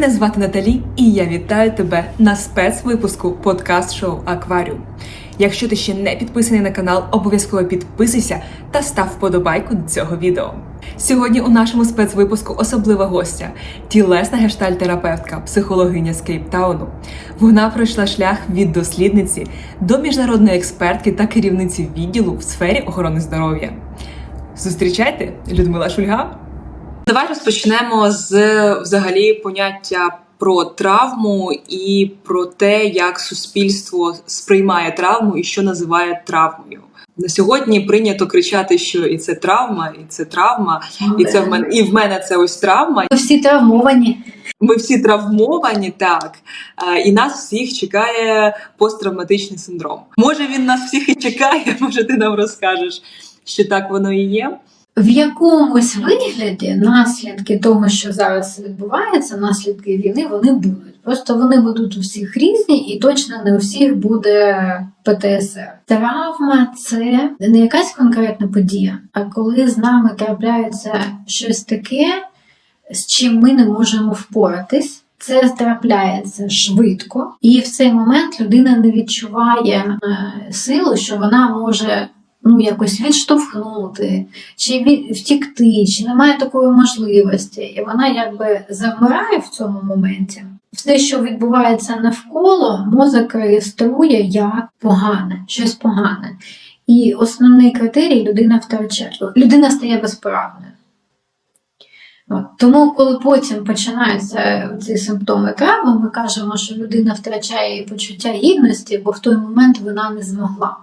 Мене звати Наталі, і я вітаю тебе на спецвипуску подкаст-шоу Акваріум. Якщо ти ще не підписаний на канал, обов'язково підписуйся та став вподобайку до цього відео. Сьогодні у нашому спецвипуску особлива гостя, тілесна гештальтерапевтка, психологиня з Кейптауну. Вона пройшла шлях від дослідниці до міжнародної експертки та керівниці відділу в сфері охорони здоров'я. Зустрічайте Людмила Шульга. Давай розпочнемо з взагалі поняття про травму і про те, як суспільство сприймає травму і що називає травмою. На сьогодні прийнято кричати, що і це травма, і це травма, і це в мене і в мене це ось травма. Ми всі травмовані. Ми всі травмовані, так і нас всіх чекає посттравматичний синдром. Може він нас всіх і чекає, може ти нам розкажеш, що так воно і є. В якомусь вигляді наслідки того, що зараз відбувається, наслідки війни, вони будуть. Просто вони будуть у всіх різні, і точно не у всіх буде ПТСР. Травма це не якась конкретна подія, а коли з нами трапляється щось таке, з чим ми не можемо впоратись. Це трапляється швидко, і в цей момент людина не відчуває е, силу, що вона може ну, якось відштовхнути, чи втікти, чи немає такої можливості. І вона якби завмирає в цьому моменті. Все, що відбувається навколо, мозок реєструє як погане, щось погане. І основний критерій людина втрачає. Людина стає безправною. От. Тому, коли потім починаються ці симптоми травми, ми кажемо, що людина втрачає почуття гідності, бо в той момент вона не змогла.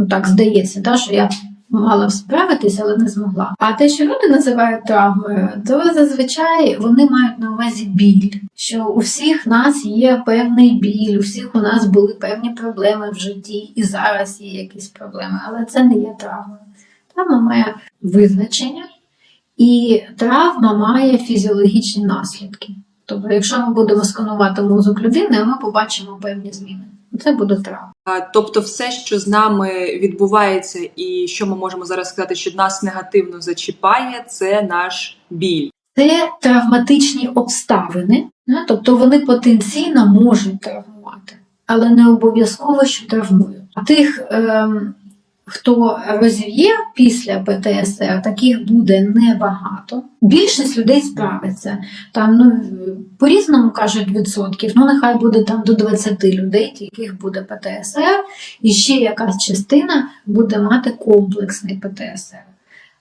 Ну так здається, да, що я мала справитися, але не змогла. А те, що люди називають травмою, то зазвичай вони мають на увазі біль. Що у всіх нас є певний біль, у всіх у нас були певні проблеми в житті, і зараз є якісь проблеми, але це не є травмою. Травма має визначення, і травма має фізіологічні наслідки. Тобто, якщо ми будемо сканувати мозок людини, ми побачимо певні зміни. Це буде травма. А, Тобто, все, що з нами відбувається, і що ми можемо зараз сказати, що нас негативно зачіпає, це наш біль. Це травматичні обставини, тобто вони потенційно можуть травмувати, але не обов'язково, що травмують. Тих, ем, хто розів'є після ПТСР, таких буде небагато. Більшість людей справиться. Там ну по-різному кажуть відсотків. Ну нехай буде там до 20 людей, яких буде ПТСР, і ще якась частина буде мати комплексний ПТСР.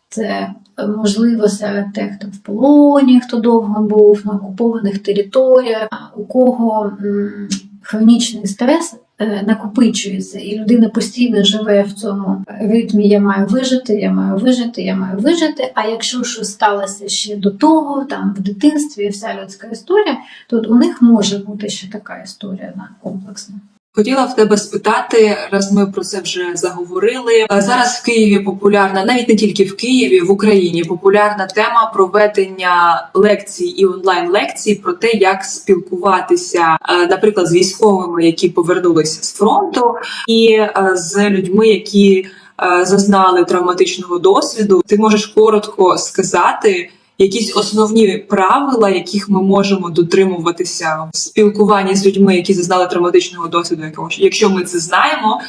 Це можливо серед тих, хто в полоні, хто довго був на окупованих територіях, у кого м, хронічний стрес накопичується, і людина постійно живе в цьому ритмі Я маю вижити, я маю вижити, я маю вижити. А якщо щось сталося ще до того, там в дитинстві вся людська історія, то у них може бути ще така історія на комплексна. Хотіла в тебе спитати, раз ми про це вже заговорили. Зараз в Києві популярна, навіть не тільки в Києві, в Україні популярна тема проведення лекцій і онлайн лекцій про те, як спілкуватися, е, наприклад, з військовими, які повернулися з фронту, і е, з людьми, які е, зазнали травматичного досвіду. Ти можеш коротко сказати. Якісь основні правила, яких ми можемо дотримуватися в спілкуванні з людьми, які зазнали травматичного досвіду, якщо ми це знаємо,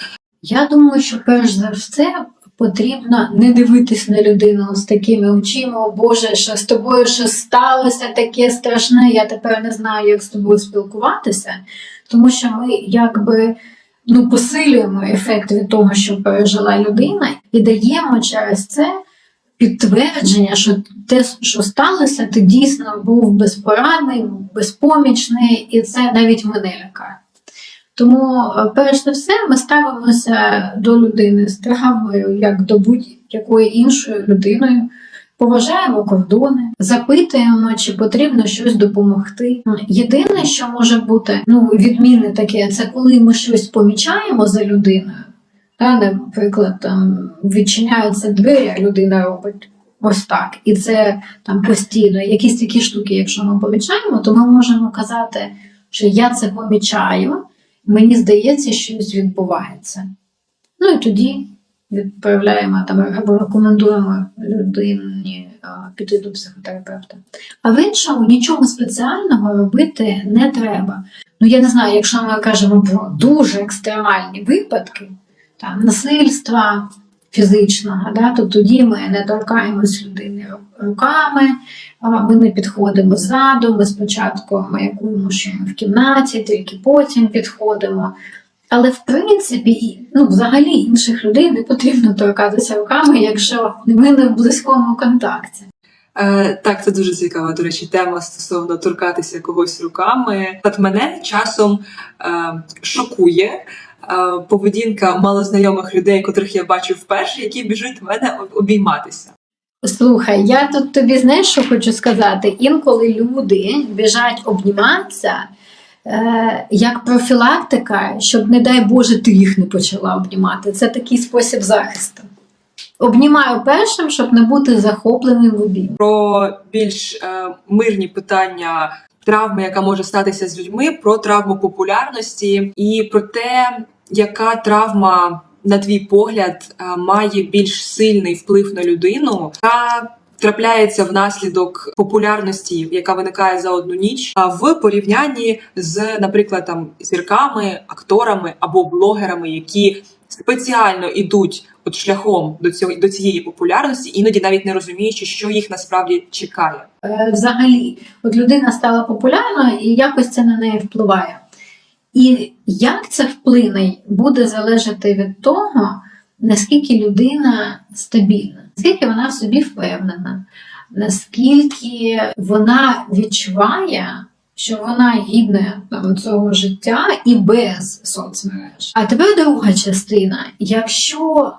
Я думаю, що перш за все потрібно не дивитись на людину з такими очима, о Боже, що з тобою щось сталося? Таке страшне, я тепер не знаю, як з тобою спілкуватися, тому що ми якби ну, посилюємо ефект від того, що пережила людина, і даємо через це підтвердження, що те, що сталося, ти дійсно був безпорадний, безпомічний, і це навіть мене лякає. Тому, е, перш за все, ми ставимося до людини з травмою, як до будь-якої іншої людиною. Поважаємо кордони, запитуємо, чи потрібно щось допомогти. Єдине, що може бути ну, відмінне таке, це коли ми щось помічаємо за людиною. Та, наприклад, там відчиняються двері, а людина робить ось так. І це там постійно якісь такі штуки, якщо ми помічаємо, то ми можемо казати, що я це помічаю, мені здається, щось відбувається. Ну і тоді відправляємо там або рекомендуємо людині піти до психотерапевта. А в іншому нічого спеціального робити не треба. Ну, я не знаю, якщо ми кажемо про дуже екстремальні випадки, там насильства фізичного, да, то тоді ми не торкаємось людини руками, ми не підходимо ззаду, ми спочатку маякуємо, що ми в кімнаті, тільки потім підходимо. Але в принципі, ну, взагалі інших людей не потрібно торкатися руками, якщо ми не в близькому контакті. Е, так, це дуже цікава, до речі, тема стосовно торкатися когось руками. От мене часом е, шокує поведінка малознайомих людей, котрих я бачу вперше, які біжуть в мене обійматися. Слухай, я тут тобі знаєш, що хочу сказати? Інколи люди біжать обніматися е, як профілактика, щоб, не дай Боже, ти їх не почала обнімати. Це такий спосіб захисту. Обнімаю першим, щоб не бути захопленим в обійм. Про більш е, мирні питання травми, яка може статися з людьми, про травму популярності і про те, яка травма, на твій погляд, е, має більш сильний вплив на людину, яка трапляється внаслідок популярності, яка виникає за одну ніч, а в порівнянні з, наприклад, там зірками, акторами або блогерами, які спеціально ідуть от шляхом до цього до цієї популярності, іноді навіть не розуміючи, що їх насправді чекає. Е, Взагалі, от людина стала популярною і якось це на неї впливає. І як це вплине, буде залежати від того, наскільки людина стабільна, наскільки вона в собі впевнена, наскільки вона відчуває, що вона гідна там, цього життя і без соцмереж. А тепер друга частина. Якщо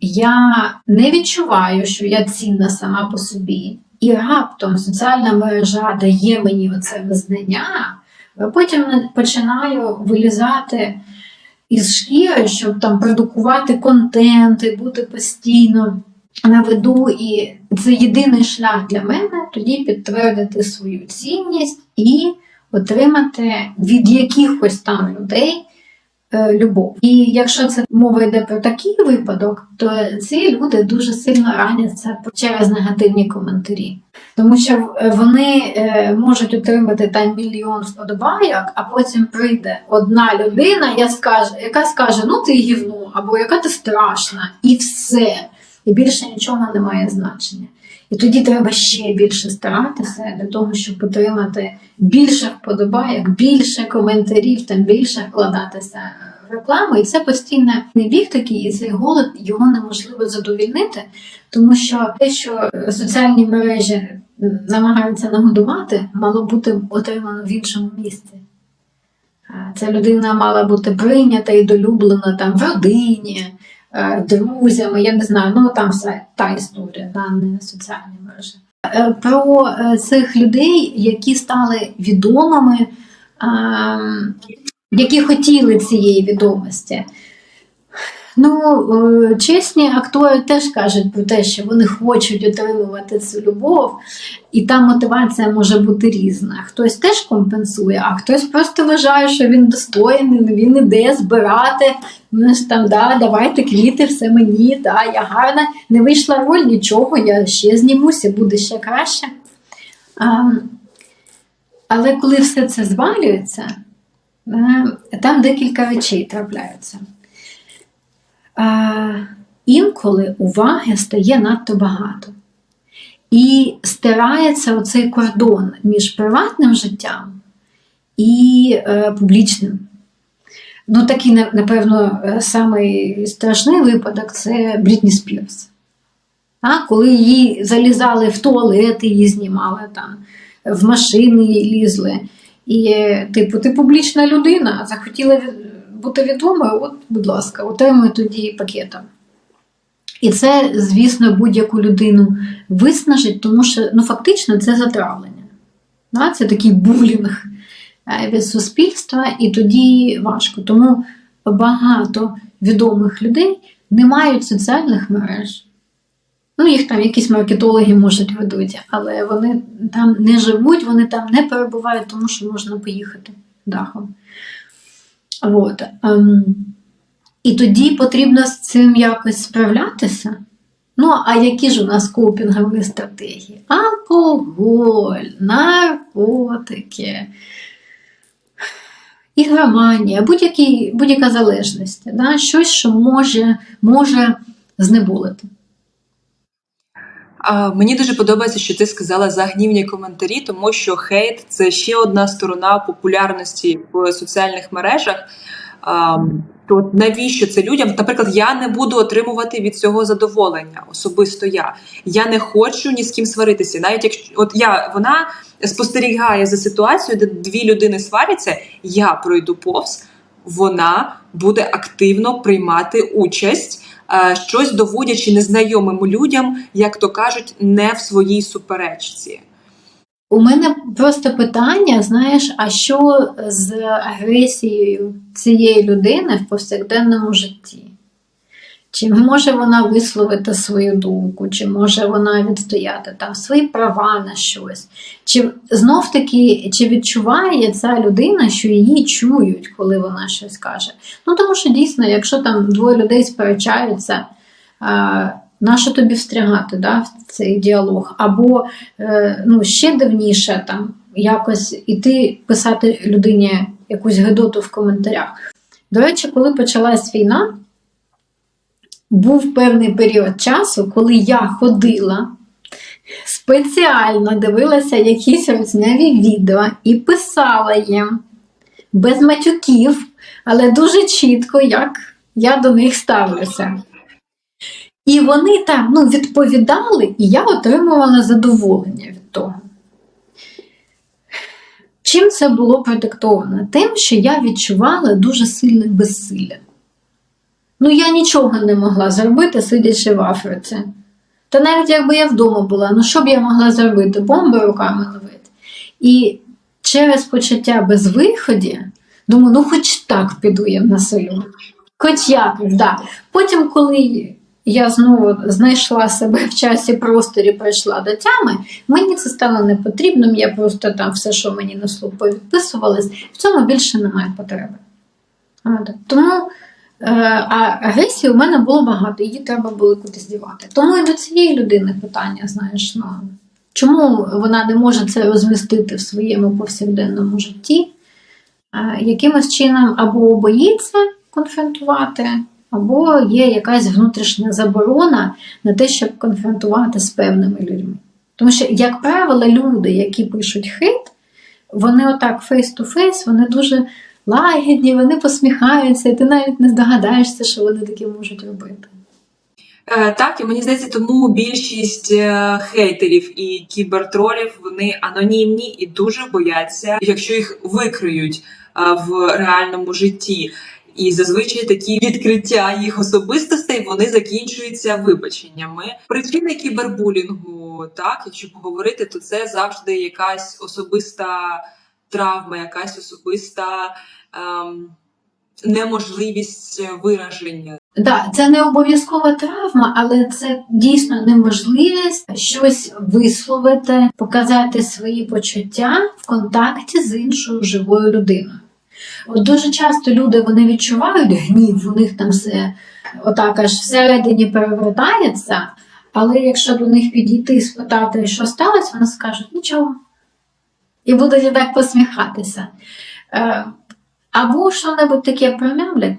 я не відчуваю, що я цінна сама по собі, і раптом соціальна мережа дає мені оце визнання, потім починаю вилізати із шкіри, щоб там продукувати контент і бути постійно на виду. І це єдиний шлях для мене тоді підтвердити свою цінність і отримати від якихось там людей е, любов. І якщо це мова йде про такий випадок, то ці люди дуже сильно раняться через негативні коментарі. Тому що е, вони е, можуть отримати там мільйон вподобайок, а потім прийде одна людина, я скаже, яка скаже: ну ти гівно, або яка ти страшна, і все. І більше нічого не має значення. І тоді треба ще більше старатися для того, щоб отримати більше вподобайок, більше коментарів, там більше вкладатися в рекламу. І це постійний біг такий, і цей голод його неможливо задовільнити, тому що те, що соціальні мережі намагаються нагодувати, мало бути отримано в іншому місці. Ця людина мала бути прийнята і долюблена там в родині, друзями, я не знаю, ну там вся та історія, да, не соціальні мережі. Е, Про е, цих людей, які стали відомими, ем, які хотіли цієї відомості. Ну, е, чесні актори теж кажуть про те, що вони хочуть отримувати цю любов, і там мотивація може бути різна. Хтось теж компенсує, а хтось просто вважає, що він достойний, він іде збирати. Ну там, да, давайте квіти, все мені, да, я гарна, не вийшла роль, нічого, я ще знімуся, буде ще краще. А, але коли все це звалюється, е, там декілька речей трапляються. Інколи уваги стає надто багато. І стирається оцей кордон між приватним життям і е, публічним. Ну, такий, напевно, е, самий страшний випадок це Брітні Спірс. А, коли її залізали в туалет, її знімали там, в машини її лізли. І, е, типу, ти публічна людина, захотіла бути відомою, от, будь ласка, отримуй тоді пакетом. І це, звісно, будь-яку людину виснажить, тому що ну, фактично це затравлення. Да? Це такий булінг е, від суспільства, і тоді важко. Тому багато відомих людей не мають соціальних мереж. Ну, їх там якісь маркетологи можуть ведуть, але вони там не живуть, вони там не перебувають, тому що можна поїхати дахом. От. ем, І тоді потрібно з цим якось справлятися. Ну, а які ж у нас копінгові стратегії? Алкоголь, наркотики, ігроманія, будь-яка залежність, да? щось, що може, може знеболити. Мені дуже подобається, що ти сказала за гнівні коментарі, тому що хейт це ще одна сторона популярності в соціальних мережах. То навіщо це людям? Наприклад, я не буду отримувати від цього задоволення, особисто я. Я не хочу ні з ким сваритися. Навіть якщо от я вона спостерігає за ситуацією, де дві людини сваряться, я пройду повз, вона буде активно приймати участь щось доводячи незнайомим людям, як то кажуть, не в своїй суперечці. У мене просто питання: знаєш, а що з агресією цієї людини в повсякденному житті? Чи може вона висловити свою думку, чи може вона відстояти там свої права на щось? Чи знов таки чи відчуває ця людина, що її чують, коли вона щось каже? Ну тому що дійсно, якщо там двоє людей сперечаються, нащо тобі встрягати да, в цей діалог? Або е, ну, ще дивніше там якось іти писати людині якусь гидоту в коментарях. До речі, коли почалась війна, був певний період часу, коли я ходила, спеціально дивилася якісь розняві відео і писала їм без матюків, але дуже чітко, як я до них ставлюся. І вони там ну, відповідали, і я отримувала задоволення від того. Чим це було продиктовано? Тим, що я відчувала дуже сильне безсилля. Ну, я нічого не могла зробити, сидячи в Африці. Та навіть якби я вдома була, ну що б я могла зробити? Бомби руками ловити. І через почуття безвиході, думаю, ну хоч так піду я на селю. Хоч якось, да. Потім, коли я знову знайшла себе в часі просторі, прийшла до тями, мені це стало не потрібним, я просто там все, що мені на слух повідписувались, в цьому більше немає потреби. От. Тому е, а агресії у мене було багато, її треба було кудись дівати. Тому і до цієї людини питання, знаєш, ну, чому вона не може це розмістити в своєму повсякденному житті, е, якимось чином або боїться конфронтувати, або є якась внутрішня заборона на те, щоб конфронтувати з певними людьми. Тому що, як правило, люди, які пишуть хейт, вони отак фейс-ту-фейс, вони дуже лагідні, вони посміхаються, і ти навіть не здогадаєшся, що вони таке можуть робити. Е, Так, і мені здається, тому більшість е, хейтерів і кібертролів вони анонімні і дуже бояться, якщо їх викриють е, в реальному житті. І зазвичай такі відкриття їх особистостей вони закінчуються вибаченнями. Причини кібербулінгу, так, якщо поговорити, то це завжди якась особиста травма, якась особиста неможливість вираження. Да, це не обов'язкова травма, але це дійсно неможливість щось висловити, показати свої почуття в контакті з іншою живою людиною. От дуже часто люди вони відчувають гнів, у них там все отак аж всередині перевертається, але якщо до них підійти і спитати, що сталося, вони скажуть нічого. І будуть так посміхатися. Або що-небудь таке промямлять.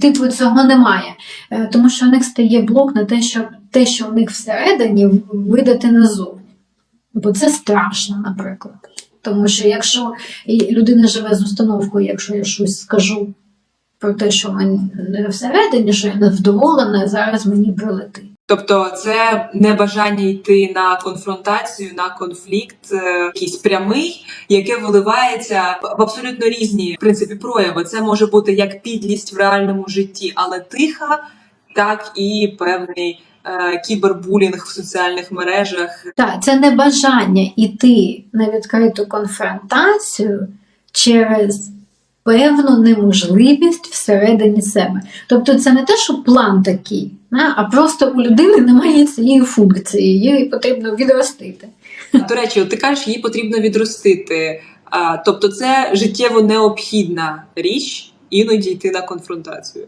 Типу цього немає, Е, тому що в них стає блок на те, щоб те, що в них всередині, видати назовні. Бо це страшно, наприклад. Тому що якщо людина живе з установкою, якщо я щось скажу про те, що в мене всередині, що я невдоволена, зараз мені прилетить. Тобто, це небажання йти на конфронтацію, на конфлікт, е, якийсь прямий, яке виливається в абсолютно різні в принципі прояви. Це може бути як підлість в реальному житті, але тиха, так і певний е, кібербулінг в соціальних мережах. Так, це не бажання йти на відкриту конфронтацію через певну неможливість всередині себе. Тобто, це не те, що план такий, а просто у людини немає цієї функції, її потрібно відростити. До речі, ти кажеш, її потрібно відростити. Тобто, це життєво необхідна річ іноді йти на конфронтацію.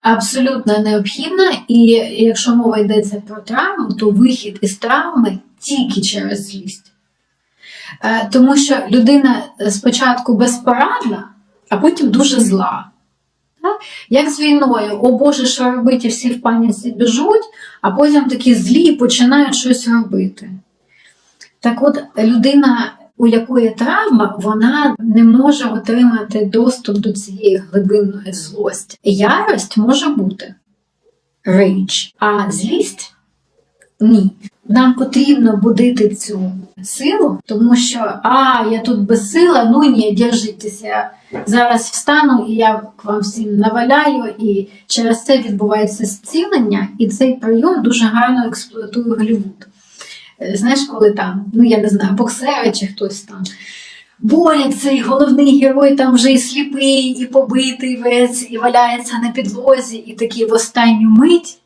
абсолютно необхідна, і якщо мова йдеться про травму, то вихід із травми тільки через злість. Е, Тому що людина спочатку безпорадна, а потім дуже зла. Як з війною, о Боже, що робити, всі в паніці біжуть, а потім такі злі починають щось робити. Так от, людина, у якої травма, вона не може отримати доступ до цієї глибинної злості. Ярость може бути рейдж, а злість ні. Нам потрібно будити цю силу, тому що а, я тут безсила, ну ні, держитеся. Зараз встану і я вам всім наваляю, і через це відбувається зцілення, і цей прийом дуже гарно експлуатує Голлівуд. Е, Знаєш, коли там, ну я не знаю, боксери чи хтось там бореться, і головний герой там вже і сліпий, і побитий весь, і валяється на підлозі, і такий в останню мить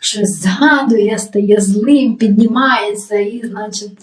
щось згадує, стає злим, піднімається і, значить,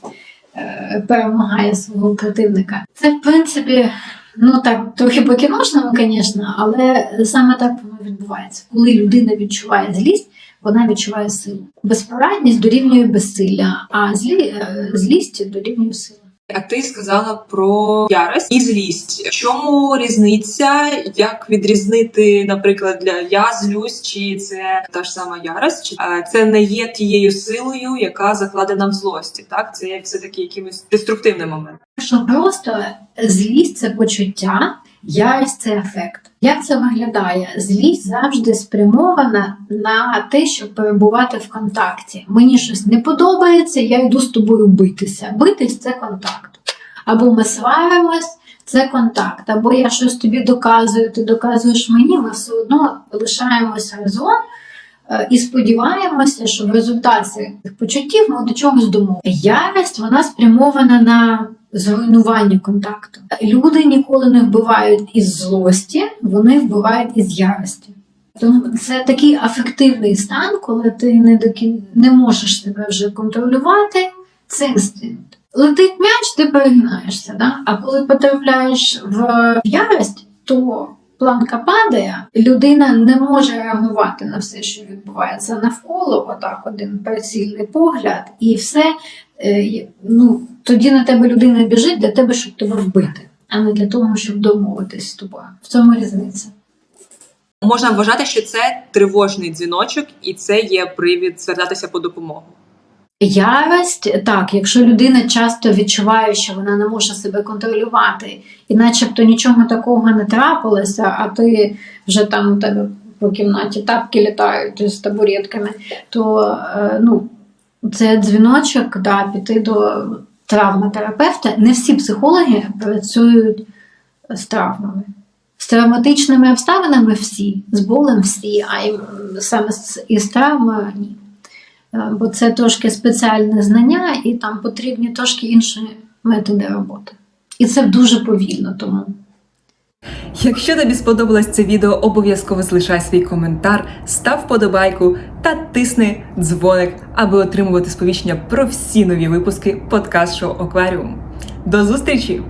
е, перемагає свого противника. Це, в принципі, ну так, трохи по-кіношному, звісно, але саме так воно відбувається. Коли людина відчуває злість, вона відчуває силу. Безпорадність дорівнює безсилля, а злі, е, злість дорівнює силу. А ти сказала про ярость і злість. В чому різниця? Як відрізнити, наприклад, для я злюсь, чи це та ж сама ярость, чи це не є тією силою, яка закладена в злості? Так, це є все таки якимось деструктивним моментом. Що просто злість це почуття, ярость це ефект. Як це виглядає? Злість завжди спрямована на те, щоб перебувати в контакті. Мені щось не подобається, я йду з тобою битися. Битись це контакт. Або ми сваримось, це контакт, або я щось тобі доказую, ти доказуєш мені, ми все одно лишаємося разом. е, І сподіваємося, що в результаті цих почуттів ми до чогось домовимо. Ярость вона спрямована на зруйнування контакту. Люди ніколи не вбивають із злості, вони вбивають із ярості. Тому це такий афективний стан, коли ти не до кін... не можеш себе вже контролювати. Це інстинкт. Летить м'яч, ти перегинаєшся. Да? А коли потрапляєш в ярость, то планка падає, людина не може реагувати на все, що відбувається навколо, отак один прицільний погляд, і все. е, Ну, тоді на тебе людина біжить для тебе, щоб тебе вбити, а не для того, щоб домовитись з тобою. В цьому різниця. Можна вважати, що це тривожний дзвіночок, і це є привід звертатися по допомогу. Ярость, так, якщо людина часто відчуває, що вона не може себе контролювати, і начебто нічого такого не трапилося, а ти вже там у тебе по кімнаті тапки літають з табуретками, то е, ну, це дзвіночок да, піти до травматерапевта. Не всі психологи працюють з травмами. З травматичними обставинами всі, з болем всі, а й- саме із травмою ні. Е, бо це трошки спеціальне знання, і там потрібні трошки інші методи роботи. І це дуже повільно тому. Якщо тобі сподобалось це відео, обов'язково залишай свій коментар, став вподобайку та тисни дзвоник, аби отримувати сповіщення про всі нові випуски подкаст шоу Акваріум. До зустрічі!